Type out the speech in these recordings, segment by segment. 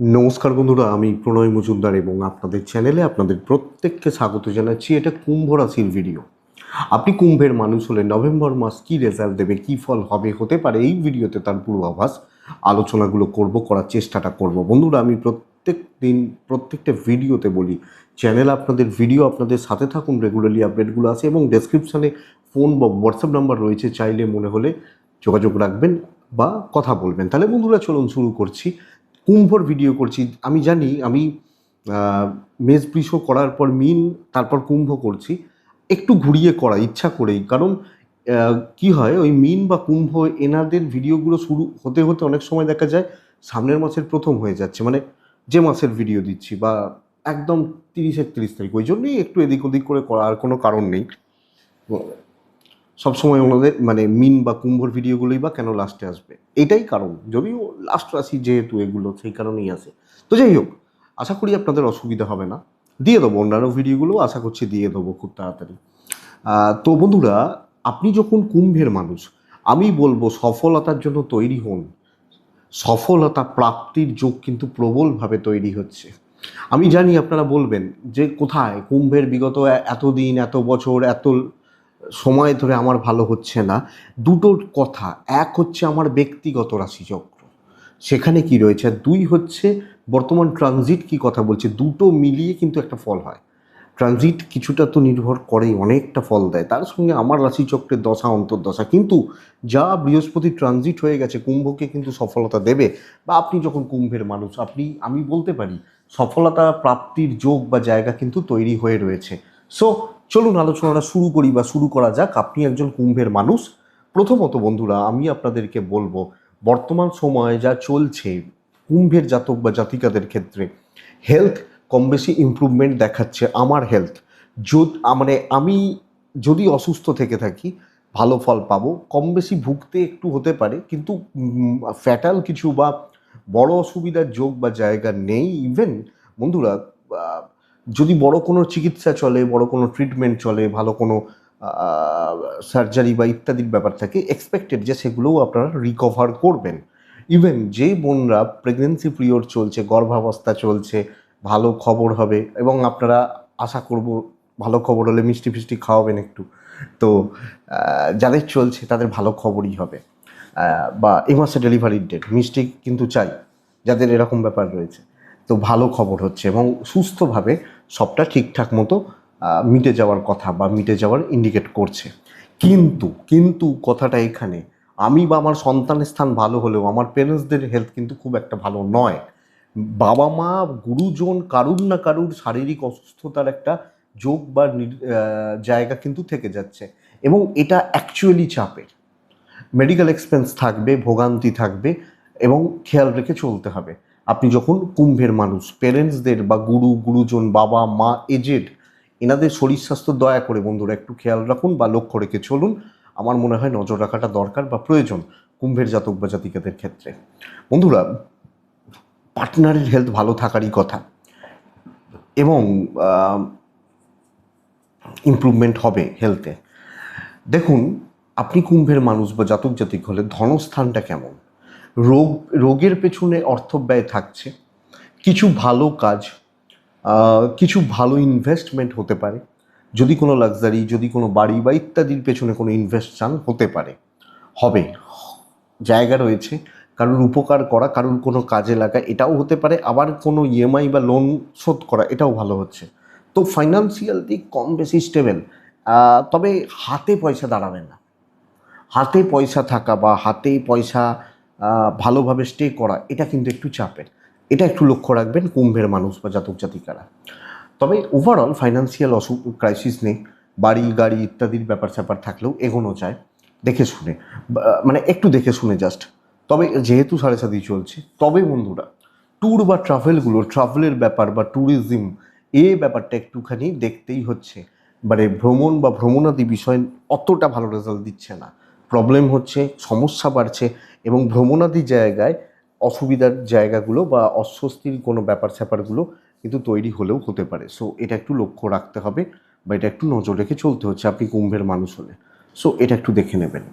নমস্কার বন্ধুরা, আমি প্রণয় মজুমদার এবং আপনাদের চ্যানেলে আপনাদের প্রত্যেককে স্বাগত জানাচ্ছি এটা কুম্ভ রাশির ভিডিও আপনি কুম্ভের মানুষ হলে নভেম্বর মাস কী রেজাল্ট দেবে, কী ফল হবে হতে পারে, এই ভিডিওতে তার পূর্বাভাস আলোচনাগুলো করব, করার চেষ্টাটা করব। বন্ধুরা, আমি প্রত্যেক দিন প্রত্যেকটা ভিডিওতে বলি চ্যানেল আপনাদের ভিডিও আপনাদের সাথে থাকুন রেগুলারলি আপডেটগুলো আছে এবং ডেসক্রিপশানে ফোন বা হোয়াটসঅ্যাপ নাম্বার রয়েছে, চাইলে মনে হলে যোগাযোগ রাখবেন বা কথা বলবেন। তাহলে বন্ধুরা, চলুন শুরু করছি। কুম্ভর ভিডিও করছি। আমি জানি, আমি বৃষ করার পর মিন, তারপর কুম্ভ করছি। একটু ঘুরিয়ে করা, ইচ্ছা করেই। কারণ কি হয়, ওই মিন বা কুম্ভ এনাদের ভিডিওগুলো শুরু হতে হতে অনেক সময় দেখা যায়, সামনের মাসের প্রথম হয়ে যাচ্ছে। মানে যে মাসের ভিডিও দিচ্ছি বা একদম তিরিশ একত্রিশ তারিখ, ওই জন্যই একটু এদিক ওদিক করে করার কোনো কারণ নেই। সবসময় ওনাদের মানে মিন বা কুম্ভর ভিডিওগুলোই বা কেন লাস্টে আসবে? এটাই কারণ। যদিও লাস্ট রাশি যেহেতু এগুলো, সেই কারণেই আসে তো যাই হোক, আশা করি আপনাদের অসুবিধা হবে না। দিয়ে দেবো অন্যান্য ভিডিওগুলো, আশা করছি দিয়ে দেবো খুব তাড়াতাড়ি। তো বন্ধুরা, আপনি যখন কুম্ভের মানুষ, আমি বলব সফলতার জন্য তৈরি হন। সফলতা প্রাপ্তির যোগ কিন্তু প্রবলভাবে তৈরি হচ্ছে। আমি জানি আপনারা বলবেন যে কোথায় কুম্ভের বিগত এতদিন, এত বছর, এত সময় ধরে আমার ভালো হচ্ছে না। দুটো কথা, এক হচ্ছে আমার ব্যক্তিগত রাশিচক্র। সেখানে কি রয়েছে? দুই হচ্ছে বর্তমান ট্রানজিট কি কথা বলছে? দুটো মিলিয়ে কিন্তু একটা ফল হয়। ট্রানজিট কিছুটা তো নির্ভর করেই, অনেকটা ফল দেয়। তার সঙ্গে আমার রাশিচক্রের দশা, অন্তর্দশা। কিন্তু যা বৃহস্পতি ট্রানজিট হয়ে গেছে, কুম্ভকে কিন্তু সফলতা দেবে। বা আপনি যখন কুম্ভের মানুষ, আপনি, আমি বলতে পারি, সফলতা প্রাপ্তির যোগ বা জায়গা কিন্তু তৈরি হয়ে রয়েছে। সো চলুন আলোচনাটা শুরু করি বা শুরু করা যাক। আপনি একজন কুম্ভের মানুষ। প্রথমত বন্ধুরা, আমি আপনাদেরকে বলব, বর্তমান সময়ে যা চলছে কুম্ভের জাতক বা জাতিকাদের ক্ষেত্রে হেলথ কম বেশি ইমপ্রুভমেন্ট দেখাচ্ছে আমার হেলথ মানে আমি যদি অসুস্থ থেকে থাকি, ভালো ফল পাবো। কম বেশি ভুগতে একটু হতে পারে, কিন্তু ফ্যাটাল কিছু বা বড় অসুবিধার যোগ বা জায়গা নেই। ইভেন বন্ধুরা যদি বড় কোনো চিকিৎসা চলে, বড় কোনো ট্রিটমেন্ট চলে, ভালো কোনো সার্জারি বা ইত্যাদির ব্যাপার থাকে এক্সপেক্টেড যে সেগুলোও আপনারা রিকভার করবেন। ইভেন যে বোনরা প্রেগনেন্সি পিরিয়ড চলছে, গর্ভাবস্থা চলছে, ভালো খবর হবে এবং আপনারা আশা করব ভালো খবর হলে মিষ্টি ফিষ্টি খাওয়াবেন একটু। তো যাদের চলছে তাদের ভালো খবরই হবে। বা এই মাসে ডেলিভারির ডেট মিষ্টি কিন্তু চাই, যাদের এরকম ব্যাপার রয়েছে। তো ভালো খবর হচ্ছে এবং সুস্থভাবে সবটা ঠিকঠাক মতো মিটে যাওয়ার কথা বা মিটে যাওয়ার ইন্ডিকেট করছে। কিন্তু কিন্তু কথাটা এখানে, আমি বা আমার সন্তানের স্থান ভালো হলেও আমার পেরেন্টসদের হেলথ কিন্তু খুব একটা ভালো নয়। বাবা মা, গুরুজন, কারুর না কারুর শারীরিক অসুস্থতার একটা যোগ বা জায়গা কিন্তু থেকে যাচ্ছে। এবং এটা অ্যাকচুয়ালি চাপের। মেডিকেল এক্সপেন্স থাকবে, ভোগান্তি থাকবে, এবং খেয়াল রেখে চলতে হবে। আপনি যখন কুম্ভের মানুষ পেরেন্টসদের বা গুরু, গুরুজন, বাবা, মা এজেড এনাদের শরীর স্বাস্থ্য দয়া করে বন্ধুরা একটু খেয়াল রাখুন বা লক্ষ্য রেখে চলুন। আমার মনে হয় নজর রাখাটা দরকার বা প্রয়োজন কুম্ভের জাতক বা জাতিকাদের ক্ষেত্রে। বন্ধুরা পার্টনারের হেলথ ভালো থাকারই কথা এবং ইমপ্রুভমেন্ট হবে হেলথে দেখুন, আপনি কুম্ভের মানুষ বা জাতক জাতিক হলে ধনস্থানটা কেমন? রোগ, রোগের পেছনে অর্থ ব্যয় থাকছে। কিছু ভালো কাজ কিছু ভালো ইনভেস্টমেন্ট হতে পারে। যদি কোনো লাক্সারি যদি কোনো বাড়ি বা ইত্যাদির পেছনে কোনো ইনভেস্ট চান হতে পারে। হবে। জায়গা রয়েছে। কারোর উপকার করা, কারোর কোনো কাজে লাগা, এটাও হতে পারে। আবার কোনো ইএমআই বা লোন শোধ করা, এটাও ভালো হচ্ছে। তো ফাইন্যান্সিয়াল দিক কম বেশি স্টেবল তবে হাতে পয়সা দাঁড়াবে না। হাতে পয়সা থাকা বা হাতে পয়সা ভালোভাবে স্টে করা, এটা কিন্তু একটু চাপের। এটা একটু লক্ষ্য রাখবেন কুম্ভের মানুষ বা জাতক জাতিকারা। তবে ওভারঅল ফাইন্যান্সিয়াল অসুখ ক্রাইসিস নেই, বাড়ি, গাড়ি ইত্যাদির ব্যাপার স্যাপার থাকলেও এগোনো যায়। দেখে শুনে মানে একটু দেখে শুনে জাস্ট তবে যেহেতু সাড়ে সাথী চলছে, তবে বন্ধুরা ট্যুর বা ট্রাভেলগুলো ট্রাভেলের ব্যাপার বা ট্যুরিজম এ ব্যাপারটা একটুখানি দেখতেই হচ্ছে। মানে ভ্রমণ বা ভ্রমণাদি বিষয় অতটা ভালো রেজাল্ট দিচ্ছে না। প্রবলেম হচ্ছে, সমস্যা বাড়ছে এবং ভ্রমণাদি জায়গায় অসুবিধার জায়গাগুলো বা অস্বস্তির কোনো ব্যাপার স্যাপারগুলো কিন্তু তৈরি হলেও হতে পারে। সো এটা একটু লক্ষ্য রাখতে হবে বা এটা একটু নজর রেখে চলতে হচ্ছে আপনি কুম্ভের মানুষ হলে। সো এটা একটু দেখে নেবেন।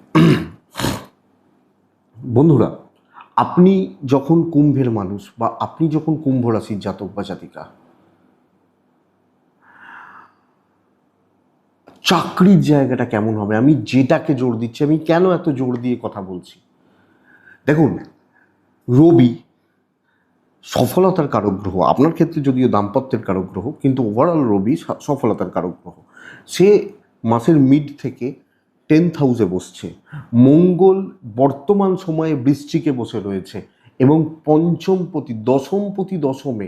বন্ধুরা, আপনি যখন কুম্ভের মানুষ বা আপনি যখন কুম্ভ রাশির জাতক বা জাতিকা চাকরির জায়গাটা কেমন হবে? আমি যেটাকে জোর দিচ্ছি, আমি কেন এত জোর দিয়ে কথা বলছি? দেখুন, রবি সফলতার কারক গ্রহ আপনার ক্ষেত্রে যদিও দাম্পত্যের কারক গ্রহ কিন্তু ওভারঅল রবি সফলতার কারক গ্রহ সে মাসের মিড থেকে টেন্থ হাউসে বসছে। মঙ্গল বর্তমান সময়ে বৃষ্টিকে বসে রয়েছে এবং পঞ্চমপতি দশমপতি দশমে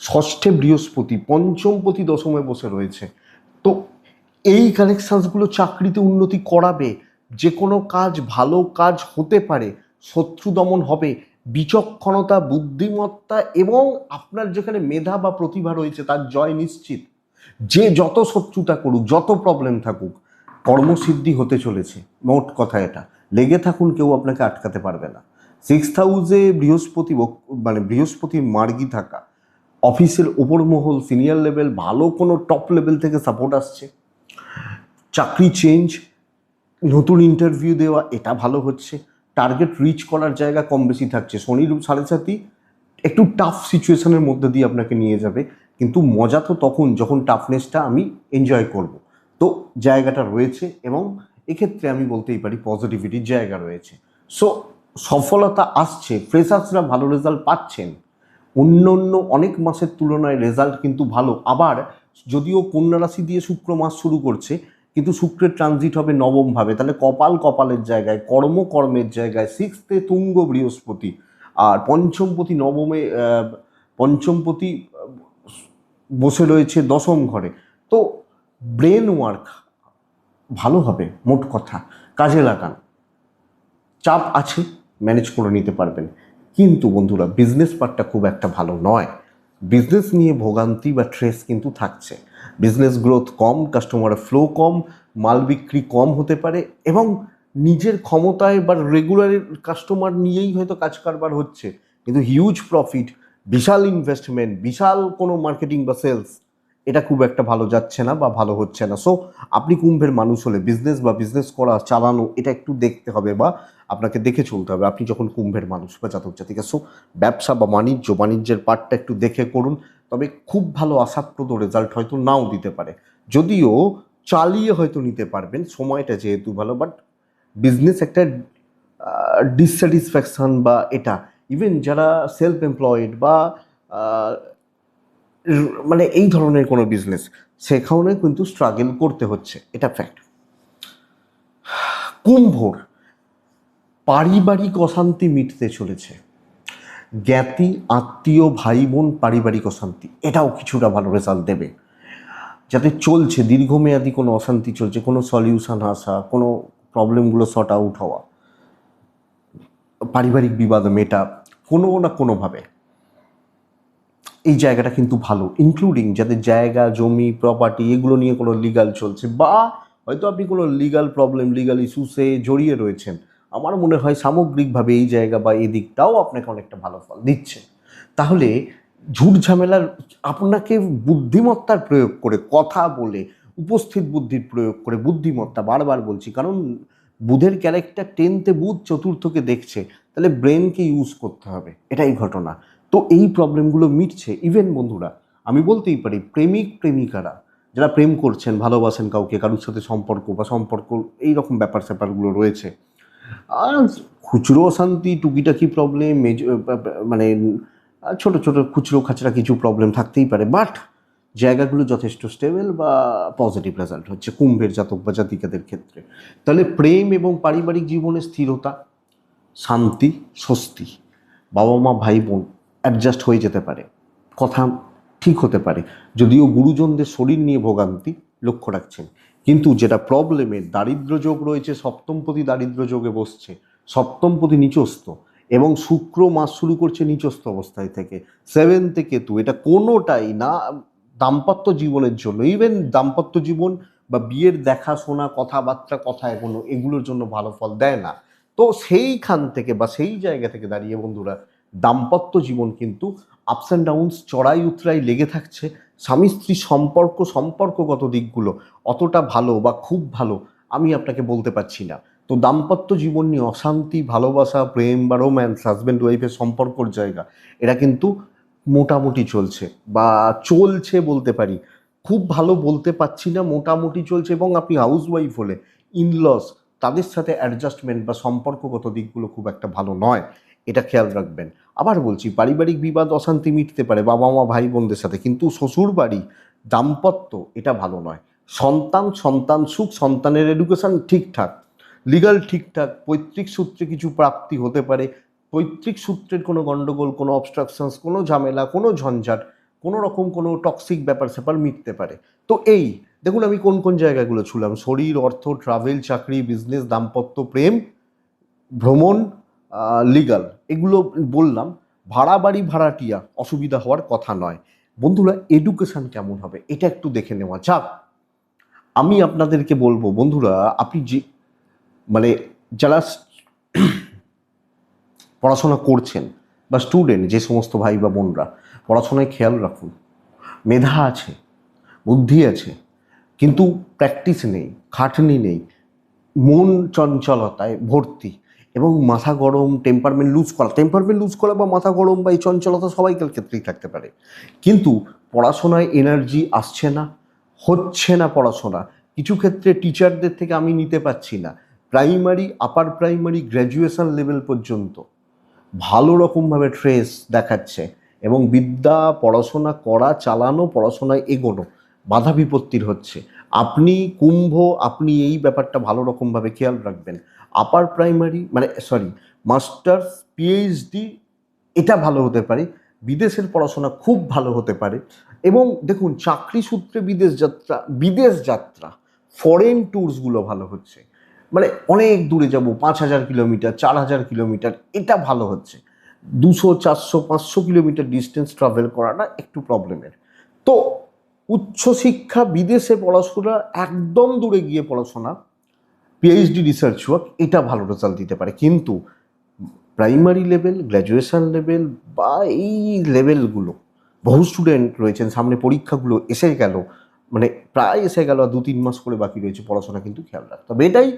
ষষ্ঠে বৃহস্পতি পঞ্চমপতি দশমে বসে রয়েছে। তো এই কানেকশানসগুলো চাকরিতে উন্নতি করাবে, যে কোনো কাজ ভালো কাজ হতে পারে, শত্রু দমন হবে, বিচক্ষণতা, বুদ্ধিমত্তা এবং আপনার যেখানে মেধা বা প্রতিভা রয়েছে তার জয় নিশ্চিত। যে যত শত্রুতা করুক, যত প্রবলেম থাকুক, কর্মসিদ্ধি হতে চলেছে। মোট কথা এটা। লেগে থাকুন, কেউ আপনাকে আটকাতে পারবে না। সিক্স হাউসে বৃহস্পতি মানে বৃহস্পতির মার্গি থাকা। অফিসের ওপর মহল সিনিয়র লেভেল ভালো কোনো টপ লেভেল থেকে সাপোর্ট আসছে। চাকরি চেঞ্জ নতুন ইন্টারভিউ দেওয়া, এটা ভালো হচ্ছে। টার্গেট রিচ করার জায়গা কম বেশি থাকছে। শনির সাড়ে সাথী একটু টাফ সিচুয়েশনের মধ্যে দিয়ে আপনাকে নিয়ে যাবে। কিন্তু মজা তো তখন, যখন টাফনেসটা আমি এনজয় করব। তো জায়গাটা রয়েছে এবং এক্ষেত্রে আমি বলতেই পারি পজিটিভিটির জায়গা রয়েছে। সো সফলতা আসছে ফ্রেশার্সরা ভালো রেজাল্ট পাচ্ছেন। অন্য অন্য অনেক মাসের তুলনায় রেজাল্ট কিন্তু ভালো। আবার যদিও কন্যা রাশি দিয়ে শুক্র মাস শুরু করছে কিন্তু শুক্রের ট্রানজিট হবে নবমভাবে। তাহলে কপাল কপালের জায়গায়, কর্ম কর্মের জায়গায় সিক্সথে তুঙ্গ বৃহস্পতি আর পঞ্চমপতি নবমে পঞ্চমপতি বসে রয়েছে দশম ঘরে। তো ব্রেন ওয়ার্ক ভালো হবে, মোট কথা। কাজে লাগান। চাপ আছে ম্যানেজ করে নিতে পারবেন। কিন্তু বন্ধুরা বিজনেস পার্টটা খুব একটা ভালো নয়। বিজনেস নিয়ে ভোগান্তি বা ট্রেস কিন্তু থাকছে। বিজনেস গ্রোথ কম কাস্টমারের ফ্লো কম, মাল বিক্রি কম হতে পারে এবং নিজের ক্ষমতায় বা রেগুলার কাস্টমার নিয়েই হয়তো কাজ কারবার হচ্ছে। কিন্তু হিউজ প্রফিট বিশাল ইনভেস্টমেন্ট বিশাল কোনো মার্কেটিং বা সেলস এটা খুব একটা ভালো যাচ্ছে না বা ভালো হচ্ছে না। সো আপনি কুম্ভের মানুষ হলে বিজনেস বা বিজনেস করা, চালানো, এটা একটু দেখতে হবে বা আপনাকে দেখে চলতে হবে। আপনি যখন কুম্ভের মানুষ বা জাতক জাতিকা সো ব্যবসা বা বাণিজ্য, বাণিজ্যের পার্টটা একটু দেখে করুন। তবে খুব ভালো আশাপ্রদ রেজাল্ট হয়তো নাও দিতে পারে। যদিও চালিয়ে হয়তো নিতে পারবেন, সময়টা যেহেতু ভালো বাট বিজনেস একটা ডিসস্যাটিসফ্যাকশন বা এটা ইভেন যারা সেলফ এমপ্লয়েড বা মানে এই ধরনের কোনো বিজনেস সেখানে কিন্তু স্ট্রাগল করতে হচ্ছে, এটা ফ্যাক্ট কুম্ভর, পারিবারিক অশান্তি মিটতে চলেছে। জ্ঞাতি, আত্মীয় ভাই বোন পারিবারিক অশান্তি, এটাও কিছুটা ভালো রেজাল্ট দেবে। যাতে চলছে, দীর্ঘমেয়াদী কোনো অশান্তি চলছে, কোনো সলিউশন আসা, কোনো প্রবলেমগুলো শর্ট আউট হওয়া, পারিবারিক বিবাদ মেটা, কোনো না কোনোভাবে। এই জায়গাটা কিন্তু ভালো ইনক্লুডিং যাদের জায়গা, জমি প্রপার্টি এগুলো নিয়ে কোনো লিগাল চলছে, বা হয়তো আপনি কোনো লিগাল প্রবলেম লিগাল ইস্যুসে জড়িয়ে রয়েছেন আমার মনে হয় সামগ্রিকভাবে এই জায়গা বা এই দিকটাও আপনাকে অনেকটা ভালো ফল দিচ্ছে। তাহলে ঝুট ঝামেলার আপনাকে বুদ্ধিমত্তার প্রয়োগ করে কথা বলে, উপস্থিত বুদ্ধির প্রয়োগ করে বুদ্ধিমত্তা বারবার বলছি, কারণ বুধের ক্যারেক্টার টেনতে বুধ চতুর্থকে দেখছে, তাহলে ব্রেনকে ইউজ করতে হবে, এটাই ঘটনা। তো এই প্রবলেমগুলো মিটছে। ইভেন বন্ধুরা, আমি বলতেই পারি, প্রেমিক প্রেমিকারা, যারা প্রেম করছেন, ভালোবাসেন কাউকে, কারোর সাথে সম্পর্ক বা সম্পর্ক এই রকম ব্যাপার স্যাপারগুলো রয়েছে আর খুচরো অশান্তি, টুকিটাকি প্রবলেম মানে ছোট ছোট খুচরো খাচরা কিছু প্রবলেম থাকতেই পারে। বাট জায়গাগুলো যথেষ্ট স্টেবল বা পজিটিভ রেজাল্ট হচ্ছে কুম্ভের জাতক বা জাতিকাদের ক্ষেত্রে। তাহলে প্রেম এবং পারিবারিক জীবনে স্থিরতা, শান্তি, স্বস্তি, বাবা মা, ভাই বোন অ্যাডজাস্ট হয়ে যেতে পারে। কথা ঠিক হতে পারে। যদিও গুরুজনদের শরীর নিয়ে ভোগান্তি, লক্ষ্য রাখছেন। কিন্তু যেটা প্রবলেমে দারিদ্র যোগ রয়েছে সপ্তমপতি দারিদ্র যোগে বসছে সপ্তমপতি নিচস্থ এবং শুক্র মাস শুরু করছে নিচস্থ অবস্থায় থেকে। সেভেন থেকে টু এটা কোনোটাই না, দাম্পত্য জীবনের জন্য ইভেন দাম্পত্য জীবন বা বিয়ের দেখাশোনা, কথাবার্তা, কথা এগুলো এগুলোর জন্য ভালো ফল দেয় না। তো সেইখান থেকে বা সেই জায়গা থেকে দাঁড়িয়ে বন্ধুরা, দাম্পত্য জীবন কিন্তু আপস অ্যান্ড ডাউনস চড়াই উতরাই লেগে থাকছে। স্বামী স্ত্রী সম্পর্ক, সম্পর্কগত দিকগুলো অতটা ভালো বা খুব ভালো আমি আপনাকে বলতে পারছি না। তো দাম্পত্য জীবন নিয়ে অশান্তি, ভালোবাসা, প্রেম বা রোম্যান্স হাজব্যান্ড ওয়াইফের সম্পর্কর জায়গা এটা কিন্তু মোটামুটি চলছে বা চলছে বলতে পারি। খুব ভালো বলতে পারছি না, মোটামুটি চলছে এবং আপনি হাউস ওয়াইফ হলে ইনলস তাদের সাথে অ্যাডজাস্টমেন্ট বা সম্পর্কগত দিকগুলো খুব একটা ভালো নয়। এটা খেয়াল রাখবেন। আবার বলছি, পারিবারিক বিবাদ অশান্তি মিটতে পারে বাবা মা, ভাই বোনদের সাথে, কিন্তু শ্বশুর বাড়ি দাম্পত্য এটা ভালো নয়। সন্তান সন্তান সুখ, সন্তানের এডুকেশন ঠিকঠাক লিগাল ঠিকঠাক, পৈতৃক সূত্রে কিছু প্রাপ্তি হতে পারে, পৈতৃক সূত্রের কোনো গণ্ডগোল কোনো অবস্ট্রাকশনস কোনো ঝামেলা, কোনো ঝঞ্ঝাট, কোনো রকম কোনো টক্সিক ব্যাপার স্যাপার মিটতে পারে। তো এই, দেখুন আমি কোন কোন জায়গাগুলো ছুলাম, শরীর, অর্থ ট্রাভেল চাকরি বিজনেস দাম্পত্য, প্রেম, ভ্রমণ লিগাল এগুলো বললাম, ভাড়া বাড়ি ভাড়াটিয়া অসুবিধা হওয়ার কথা নয়। বন্ধুরা এডুকেশন কেমন হবে? এটা একটু দেখে নেওয়া যাক। আমি আপনাদেরকে বলব, বন্ধুরা, আপনি যে মানে যারা পড়াশোনা করছেন বা স্টুডেন্ট যে সমস্ত ভাই বা বোনরা, পড়াশোনায় খেয়াল রাখুন। মেধা আছে, বুদ্ধি আছে, কিন্তু প্র্যাকটিস নেই, খাটনি নেই, মন চঞ্চলতায় ভর্তি। এবং মাথা গরম টেম্পারমেন্ট লুজ করা টেম্পারমেন্ট লুজ করা বা মাথা গরম বা এই চঞ্চলতা সবাইকার ক্ষেত্রেই থাকতে পারে। কিন্তু পড়াশোনায় এনার্জি আসছে না, হচ্ছে না পড়াশোনা। কিছু ক্ষেত্রে টিচারদের থেকে আমি নিতে পারছি না। Primary upper primary graduation level পর্যন্ত ভালো রকমভাবে ট্রেস দেখাচ্ছে এবং বিদ্যা, পড়াশোনা করা, চালানো, পড়াশোনায় এগোনো বাধা বিপত্তির হচ্ছে। আপনি কুম্ভ, আপনি এই ব্যাপারটা ভালো রকমভাবে খেয়াল রাখবেন। আপার প্রাইমারি মানে সরি মাস্টার্স পিএইচডি এটা ভালো হতে পারে। বিদেশের পড়াশোনা খুব ভালো হতে পারে। এবং দেখুন, চাকরি সূত্রে বিদেশ যাত্রা বিদেশ যাত্রা ফরেন ট্যুরসগুলো ভালো হচ্ছে। মানে অনেক দূরে যাব, পাঁচ হাজার কিলোমিটার, চার হাজার কিলোমিটার, এটা ভালো হচ্ছে। দুশো, চারশো, পাঁচশো কিলোমিটার ডিস্টেন্স ট্রাভেল করাটা একটু প্রবলেমের তো, উচ্চশিক্ষা, বিদেশে পড়াশোনা, একদম দূরে গিয়ে পড়াশোনা পিএইচডি রিসার্চ ওয়ার্ক এটা ভালো রেজাল্ট দিতে পারে। কিন্তু প্রাইমারি লেভেল গ্র্যাজুয়েশন লেভেল বা এই লেভেলগুলো বহু স্টুডেন্ট রয়েছেন, সামনে পরীক্ষাগুলো এসে গেল মানে প্রায় এসে গেল আর দু তিন মাস করে বাকি রয়েছে, পড়াশোনা কিন্তু খেয়াল রাখতে হবে। এটাই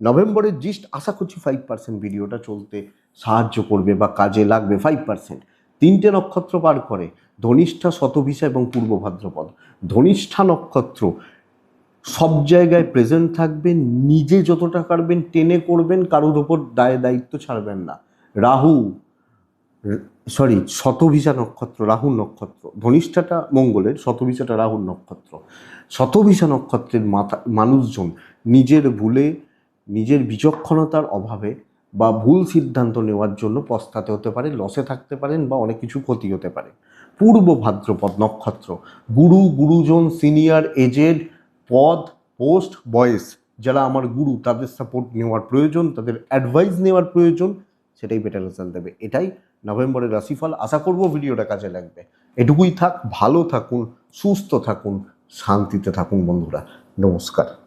নভেম্বরের জিস্ট আশা করছি ফাইভ পার্সেন্ট ভিডিওটা চলতে সাহায্য করবে বা কাজে লাগবে ফাইভ পার্সেন্ট তিনটে নক্ষত্র পার করে, ধনিষ্ঠা, শতভিসা এবং পূর্ব ভাদ্রপদ। ধনিষ্ঠা নক্ষত্র সব জায়গায় প্রেজেন্ট থাকবেন, নিজে যতটা পারবেন টেনে করবেন, কারোর ওপর দায়, দায়িত্ব ছাড়বেন না। রাহু সরি শতভিসা নক্ষত্র রাহু নক্ষত্র। ধনিষ্ঠাটা মঙ্গলের, শতভিসাটা রাহুর নক্ষত্র। শতভিসা নক্ষত্রের মাথা, মানুষজন নিজের ভুলে, নিজের বিচক্ষণতার অভাবে বা ভুল সিদ্ধান্ত নেওয়ার জন্য পস্তাতে হতে পারে লসে থাকতে পারেন বা অনেক কিছু ক্ষতি হতে পারে। পূর্ব ভাদ্রপদ নক্ষত্র, গুরু, গুরুজন সিনিয়র এজেড পদ, পোস্ট, বয়েস, যারা আমার গুরু, তাদের সাপোর্ট নেওয়ার প্রয়োজন, তাদের অ্যাডভাইস নেওয়ার প্রয়োজন, সেটাই বেটার রেজাল্ট দেবে। এটাই নভেম্বরের রাশিফল। আশা করব ভিডিওটা কাজে লাগবে। এটুকুই থাক, ভালো থাকুন, সুস্থ থাকুন, শান্তিতে থাকুন বন্ধুরা। নমস্কার।